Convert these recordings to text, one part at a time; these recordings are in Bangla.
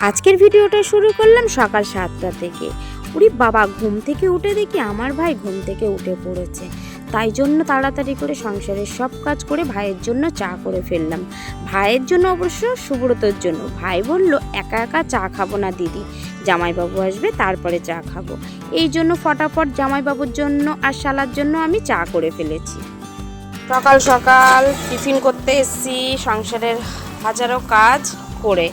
আজকের ভিডিওটা শুরু করলাম সকাল সাতটা থেকে। উরি বাবা ঘুম থেকে উঠে দেখি আমার ভাই ঘুম থেকে উঠে পড়েছে। তাই জন্য তাড়াতাড়ি করে সংসারের সব কাজ করে ভাইয়ের জন্য চা করে ফেললাম। ভাইয়ের জন্য অবশ্য, সুব্রতর জন্য। ভাই বলল, একা একা চা খাব না দিদি। জামাইবাবু আসবে, তারপরে চা খাব। এই জন্য ফটাফট জামাইবাবুর জন্য আর শালার জন্য আমি চা করে ফেলেছি। সকাল সকাল টিফিন করতে এসছি, সংসারের হাজারো কাজ করে।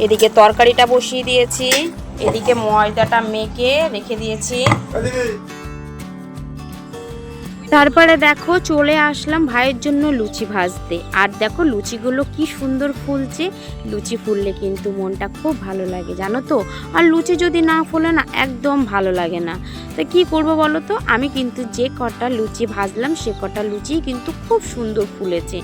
এদিকে তরকারিটা বসিয়ে দিয়েছি এদিকে ময়দাটা মেখে রেখে দিয়েছি। তারপরে দেখো চলে আসলাম ভাইয়ের জন্য লুচি ভাজতে। আর দেখো লুচিগুলো কি সুন্দর ফুলছে। লুচি ফুললে কিন্তু মনটা খুব ভালো লাগে, জানো তো? আর লুচি যদি না ফুলে না, একদম ভালো লাগে না। তা কি করব বলো তো? আমি কিন্তু যে কটা লুচি ভাজলাম, সে কটা লুচি কিন্তু খুব সুন্দর ফুলেছে।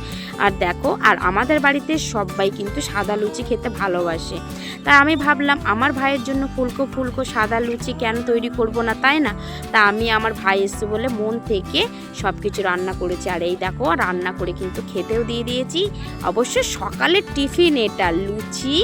আর দেখো, আর আমাদের বাড়িতে সবাই কিন্তু সাদা লুচি খেতে ভালোবাসে। তাই আমি ভাবলাম, আমার ভাইয়ের জন্য ফুলকো ফুলকো সাদা লুচি কেন তৈরি করব না, তাই না? তা আমি আমার ভাই এসছে বলে মন থেকে সব কিছু রান্না করেছি। আর এই দেখো, রান্না করে কিন্তু খেতেও দিয়ে দিয়েছি। অবশ্য সকালের টিফিন এটা, লুচি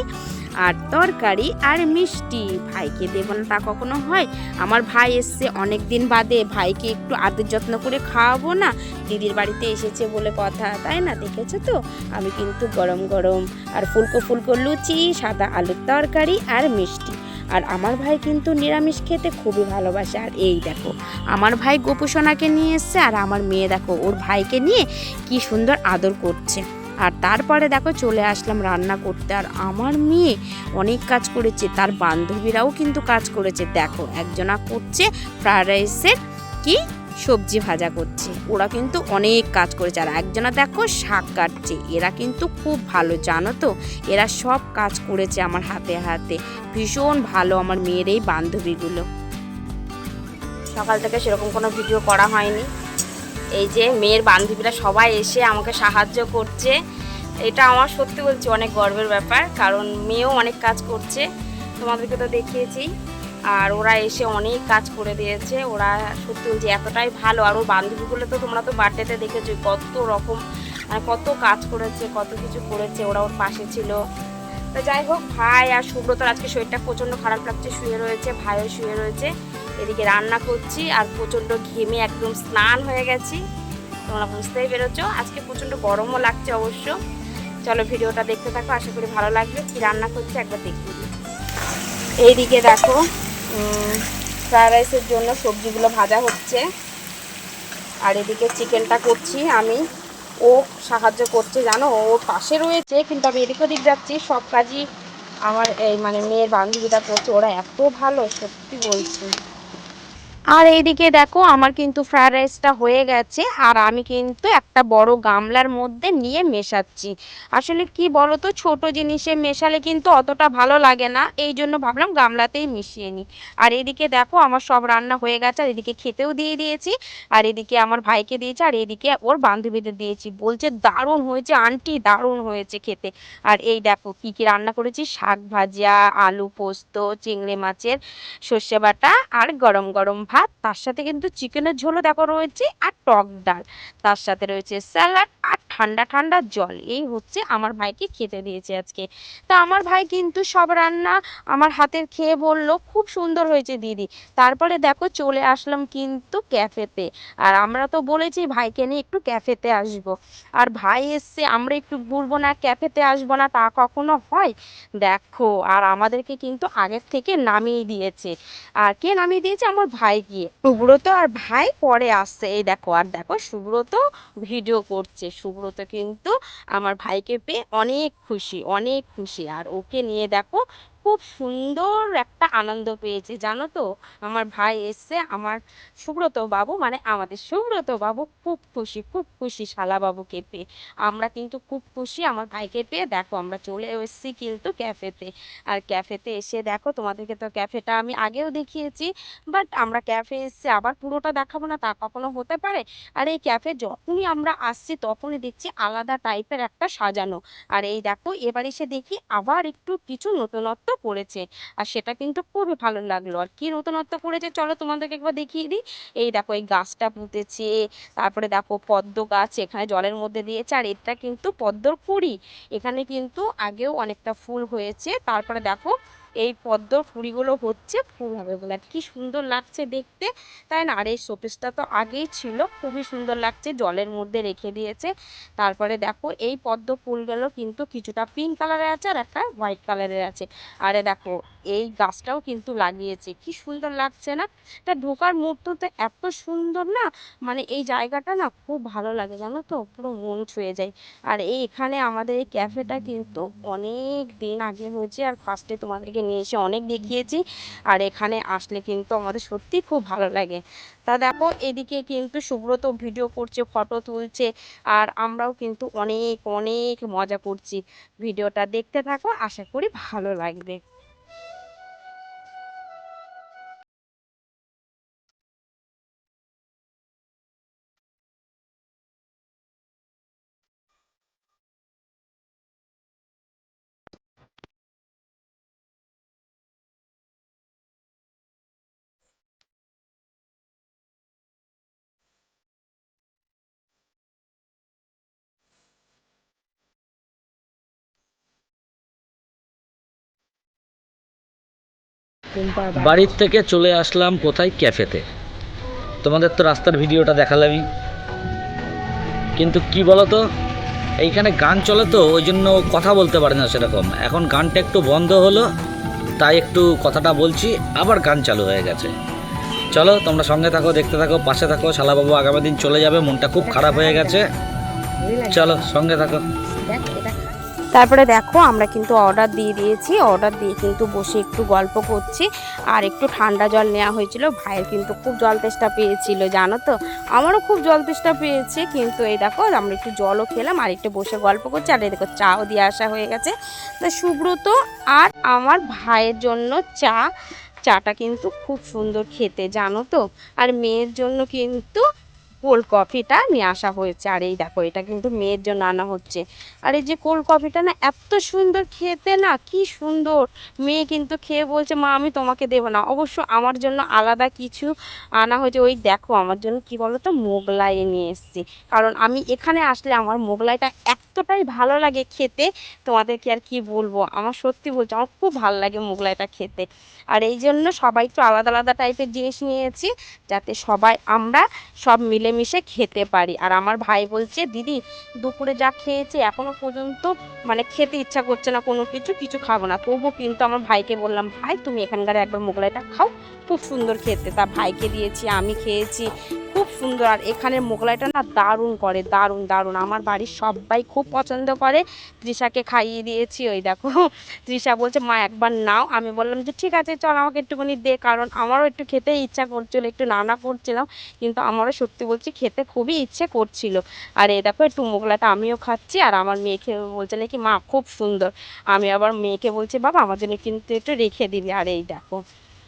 আর তরকারি আর মিষ্টি। ভাইকে দেব না তা কখনো হয়। আমার ভাই এসছে অনেক দিন বাদে, ভাইকে একটু আদর যত্ন করে খাওয়াবো না। দিদির বাড়িতে এসেছে বলে কথা, তাই না? দেখেছ তো? আমি কিন্তু গরম গরম আর ফুলকো ফুলকো লুচি, সাদা আলুর তরকারি আর মিষ্টি। আর আমার ভাই কিন্তু নিরামিষ খেতে খুবই ভালোবাসে। আর এই দেখো, আমার ভাই গোপুসোনাকে নিয়ে এসছে আর আমার মেয়ে দেখো, ওর ভাইকে নিয়ে কি সুন্দর আদর করছে। আর তারপরে দেখো চলে আসলাম রান্না করতে। আর আমার মেয়ে অনেক কাজ করেছে, তার বান্ধবীরাও কিন্তু কাজ করেছে। দেখো, একজনা করছে ফ্রায়েড রাইসের কি সবজি ভাজা করছে। ওরা কিন্তু অনেক কাজ করেছে। আর একজনা দেখো শাক কাটছে। এরা কিন্তু খুব ভালো, জানো তো? এরা সব কাজ করেছে আমার হাতে হাতে। ভীষণ ভালো আমার মেয়ের এই বান্ধবীগুলো। সকাল থেকে সেরকম কোনো ভিডিও করা হয়নি। এই যে মেয়ের বান্ধবীরা সবাই এসে আমাকে সাহায্য করছে। এটা আমার সত্যি বলছি অনেক গর্বের ব্যাপার। কারণ মেয়েও অনেক কাজ করছে। তোমাদেরকে তো দেখিয়েছি। আর ওরা এসে অনেক কাজ করে দিয়েছে। ওরা সত্যি যে এতটাই ভালো। আর ওর বান্ধবীগুলো তো তোমরা তো বার্থডেতে দেখেছ, কত রকম মানে কত কাজ করেছে, কত কিছু করেছে, ওরা ওর পাশে ছিল। তো যাই হোক, ভাই আর সুব্রতর আজকে শরীরটা প্রচণ্ড খারাপ লাগছে, শুয়ে রয়েছে, ভাইও শুয়ে রয়েছে। এদিকে রান্না করছি আর প্রচণ্ড ঘেমে একদম স্নান হয়ে গেছি। তোমরা বুঝতেই পেরেছ, আজকে প্রচণ্ড গরমও লাগছে অবশ্য। চলো ভিডিওটা দেখতে থাকো, আশা করি ভালো লাগবে। কি রান্না করছি একবার দিই এইদিকে দেখো ফ্রায়েড রাইসের জন্য সবজিগুলো ভাজা হচ্ছে। আর এদিকে চিকেনটা করছি আমি। ও সাহায্য করছে, জানো? ও পাশে রয়েছে, কিন্তু আমি এদিক ওদিক যাচ্ছি। সব কাজই আমার এই মানে মেয়ের বান্ধবীরা করছে। ওরা এত ভালো, সত্যি বলছি। আর এইদিকে দেখো, আমার কিন্তু ফ্রায়েড রাইসটা হয়ে গেছে, আর আমি কিন্তু একটা বড় গামলার মধ্যে নিয়ে মেশাচ্ছি। আসলে কি বলো তো ছোট জিনিসে মেশালে কিন্তু অতটা ভালো লাগে না এই জন্য ভাবলাম গামলাতেই মিশিয়ে নিই। আর এদিকে দেখো, আমার সব রান্না হয়ে গেছে, আর এদিকে খেতেও দিয়ে দিয়েছি, আর এদিকে আমার ভাইকে দিয়েছি, আর এদিকে ওর বান্ধবীদের দিয়েছি। বলছে, দারুণ হয়েছে আন্টি, দারুণ হয়েছে খেতে। আর এই দেখো, কি কি রান্না করেছি? শাক ভাজা, আলু পোস্ত, চিংড়ি মাছের সর্ষে বাটা, আর গরম গরম ভাত, তার সাথে কিন্তু চিকেনের ঝোলও দেখো রয়েছে, আর টক ডাল। তার সাথে রয়েছে স্যালাড, আর ঠান্ডা ঠান্ডা জল, এই হচ্ছে আমার ভাইকে খেতে দিয়েছে আজকে। তা আমার ভাই কিন্তু সব রান্না আমার হাতের খেয়ে বলল, খুব সুন্দর হয়েছে দিদি। তারপরে দেখো চলে আসলাম কিন্তু ক্যাফেতে। আর আমরা তো বলেছি ভাইকে নিয়ে একটু ক্যাফেতে আসব। আর ভাই এসছে, আমরা একটু ঘুরবো না, ক্যাফেতে আসব না। তা কখনো হয়? দেখো, আর আমাদেরকে কিন্তু আগের থেকে নামিয়ে দিয়েছে। আর কে নামিয়ে দিয়েছে? আমার ভাই গিয়ে। সুব্রত আর ভাই পরে আসছে। এই দেখো, আর দেখো সুব্রত ভিডিও করছে। সুব্রত কিন্তু আমার ভাইকে পেয়ে অনেক খুশি অনেক খুশি। আর ওকে নিয়ে দেখো খুব সুন্দর একটা আনন্দ পেয়েছে, জানো তো? আমার ভাই এসছে, আমার সুব্রত বাবু মানে আমাদের সুব্রত বাবু খুব খুশি খুব খুশি শালা বাবুকে পেয়ে। আমরা কিন্তু খুব খুশি আমার ভাইকে পেয়ে। দেখো, আমরা চলে এসেছি কিন্তু ক্যাফেতে। আর ক্যাফেতে এসে দেখো, তোমাদেরকে তো ক্যাফেটা আমি আগেও দেখিয়েছি বাট আমরা ক্যাফে এসেছি আবার পুরোটা দেখাবো না, তা কখনো হতে পারে? আর এই ক্যাফে যখনই আমরা আসছি, তখনই দেখছি আলাদা টাইপের একটা সাজানো। আর এই দেখো, এবার এসে দেখি আবার একটু কিছু নতুনত্ব করেছে আর সেটা কিন্তু খুবই ভালো লাগল। আর কি নতুনত্ব করেছে চলো তোমাদেরকে একবার দেখিয়ে দিই। এই দেখো এই গাছটা পুঁতেছে, তারপরে দেখো পদ্ম গাছ এখানে জলের মধ্যে দিয়েছে, আর এটা কিন্তু পদ্মর কুড়ি। এখানে কিন্তু আগেও অনেকটা ফুল হয়েছে, তারপরে দেখো এই পদ্ম ফুলগুলো হচ্ছে ফুল হবে বলে। আর কি সুন্দর লাগছে দেখতে। তাই না? আর এই শোপিসটা তো আগেই ছিল। খুবই সুন্দর লাগছে। জলের মধ্যে রেখে দিয়েছে। তারপরে দেখো, এই পদ্ম ফুলগুলো কিন্তু কিছুটা পিঙ্ক কালারের আছে আর একটা হোয়াইট কালারের আছে। আরে দেখো, এই গাছটাও কিন্তু লাগিয়েছে। কি সুন্দর লাগছে না? তা ঢোকার মুহূর্ততে এত সুন্দর না? মানে এই জায়গাটা না খুব ভালো লাগে, জানো তো? পুরো মন ছুঁয়ে যায়। আর এই এখানে আমাদের এই ক্যাফেটা কিন্তু অনেক দিন আগে হয়েছে। আর ফার্স্টে তোমাদেরকে নিয়ে এসে অনেক দেখিয়েছি। আর এখানে আসলে কিন্তু আমাদের সত্যি খুব ভালো লাগে। তা দেখো, এদিকে কিন্তু সুব্রত ভিডিও করছে, ফটো তুলছে, আর আমরাও কিন্তু অনেক অনেক মজা করছি। ভিডিওটা দেখতে থাকো, আশা করি ভালো লাগবে। বাড়ির থেকে চলে আসলাম কোথায়? ক্যাফেতে। তোমাদের তো রাস্তার ভিডিওটা দেখালামই। কিন্তু কি বলো তো এইখানে গান চলে তো, ওই জন্য কথা বলতে পারে না সেরকম। এখন গানটা একটু বন্ধ হলো, তাই একটু কথাটা বলছি, আবার গান চালু হয়ে গেছে। চলো, তোমরা সঙ্গে থাকো, দেখতে থাকো, পাশে থাকো, শালাবাবু আগামী দিন চলে যাবে, মনটা খুব খারাপ হয়ে গেছে। চলো, সঙ্গে থাকো। তারপরে দেখো আমরা কিন্তু অর্ডার দিয়ে দিয়েছি অর্ডার দিয়ে কিন্তু বসে একটু গল্প করছি। আর একটু ঠান্ডা জল নেওয়া হয়েছিল, ভাইয়ের কিন্তু খুব জল তেষ্টা পেয়েছিল, জানো তো? আমারও খুব জল তেষ্টা পেয়েছে, কিন্তু এই দেখো আমরা একটু জলও খেলাম আর একটু বসে গল্প করছি। আর এই দেখো চাও দিয়ে আসা হয়ে গেছে। তো সুব্রত আর আমার ভাইয়ের জন্য চা, চাটা কিন্তু খুব সুন্দর খেতে, জানো তো? আর মেয়ের জন্য কিন্তু কোল্ড কফিটা নিয়ে আসা হয়েছে। আর এই দেখো, এটা কিন্তু মেয়ের জন্য আনা হচ্ছে। আর এই যে কোল্ড কফিটা না, এত সুন্দর খেতে না, কি সুন্দর! মেয়ে কিন্তু খেয়ে বলছে, মা, আমি তোমাকে দেবো না। অবশ্য আমার জন্য আলাদা কিছু আনা হয়েছে। ওই দেখো, আমার জন্য কি বলো তো মোগলাই নিয়ে এসেছি। কারণ আমি এখানে আসলে আমার মোগলাইটা এতটাই ভালো লাগে খেতে, তোমাদেরকে আর কি বলব? আমার সত্যি বলছি আমার খুব ভালো লাগে মোগলাইটা খেতে। আর এই জন্য সবাই একটু আলাদা আলাদা টাইপের জিনিস নিয়েছি যাতে সবাই, আমরা সব মিলেমিশে খেতে পারি। আর আমার ভাই বলছে, দিদি, দুপুরে যা খেয়েছে এখনও পর্যন্ত মানে খেতে ইচ্ছা করছে না, কোনো কিছু কিছু খাব না। তবু কিন্তু আমার ভাইকে বললাম, ভাই, তুমি এখানকার একবার মোগলাইটা খাও, খুব সুন্দর খেতে। তা ভাইকে দিয়েছি, আমি খেয়েছি খুব সুন্দর। আর এখানের মোগলাইটা না দারুণ করে, দারুণ দারুণ। আমার বাড়ির সবাই খুব পছন্দ করে। তৃষাকে খাইয়ে দিয়েছি, ওই দেখো। তৃষা বলছে, মা, একবার নাও। আমি বললাম যে, ঠিক আছে, চল আমাকে একটুখানি দে। কারণ আমারও একটু খেতে ইচ্ছা করছিল, একটু নানা করছিলাম। কিন্তু আমারও সত্যি বলছি, খেতে খুবই ইচ্ছে করছিল। আর এই দেখো, একটু মোগলাটা আমিও খাচ্ছি। আর আমার মেয়েকে বলছে নাকি, মা, খুব সুন্দর। আমি আবার মেয়েকে বলছি, বাবা আমার জন্য কিন্তু একটু রেখে দিবি। আর এই দেখো।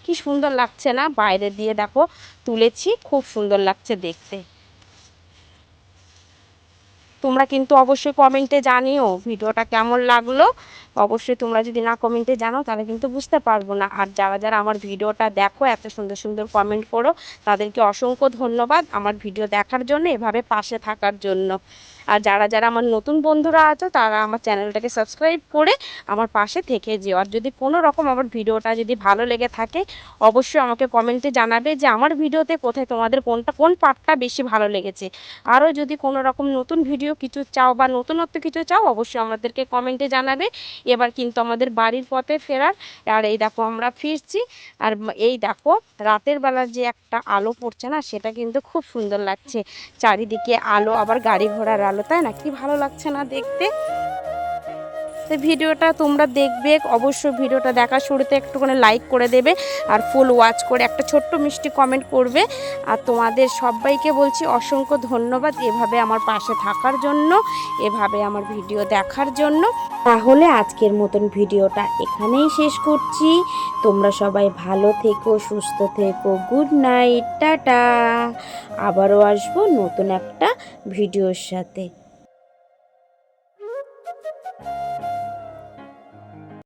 কি সুন্দর লাগছে না? বাইরে দিয়ে দেখো, তুলেছি, খুব সুন্দর লাগছে দেখতে। তোমরা কিন্তু অবশ্যই কমেন্টে জানিও ভিডিওটা কেমন লাগল। অবশ্যই তোমরা যদি না কমেন্টে জানো, তাহলে কিন্তু বুঝতে পারব না। আর যারা যারা আমার ভিডিওটা দেখো, এত সুন্দর সুন্দর কমেন্ট করো, তাদেরকে অসংখ্য ধন্যবাদ আমার ভিডিও দেখার জন্য, এভাবে পাশে থাকার জন্য। আর যারা যারা আমার নতুন বন্ধুরা আছো, তারা আমার চ্যানেলটাকে সাবস্ক্রাইব করে আমার পাশে থেকে যেও। আর যদি কোনো রকম আমার ভিডিওটা যদি ভালো লেগে থাকে, অবশ্যই আমাকে কমেন্টে জানাবে যে আমার ভিডিওতে কোথায় তোমাদের কোনটা, কোন পার্টটা বেশি ভালো লেগেছে। আরও যদি কোনো রকম নতুন ভিডিও কিছু চাও বা নতুনত্ব কিছু চাও, অবশ্যই আমাদেরকে কমেন্টে জানাবে। এবার কিন্তু আমাদের বাড়ির পথে ফেরার। আর এই দেখো আমরা ফিরছি। আর এই দেখো রাতের বেলা যে একটা আলো পড়ছে না, সেটা কিন্তু খুব সুন্দর লাগছে। চারিদিকে আলো, আবার গাড়ি ঘোড়ার আলো। তাই না? কি ভালো লাগছে না দেখতে? তো ভিডিওটা তোমরা দেখবে। অবশ্যই ভিডিওটা দেখার শুরুতে একটুখানি লাইক করে দেবে আর ফুল ওয়াচ করে একটা ছোট্ট মিষ্টি কমেন্ট করবে। আর তোমাদের সবাইকে বলছি অসংখ্য ধন্যবাদ এভাবে আমার পাশে থাকার জন্য, এভাবে আমার ভিডিও দেখার জন্য। তাহলে আজকের মতন ভিডিওটা এখানেই শেষ করছি। তোমরা সবাই ভালো থেকো, সুস্থ থেকো গুড নাইট টাটা। আবারও আসব নতুন একটা ভিডিওর সাথে।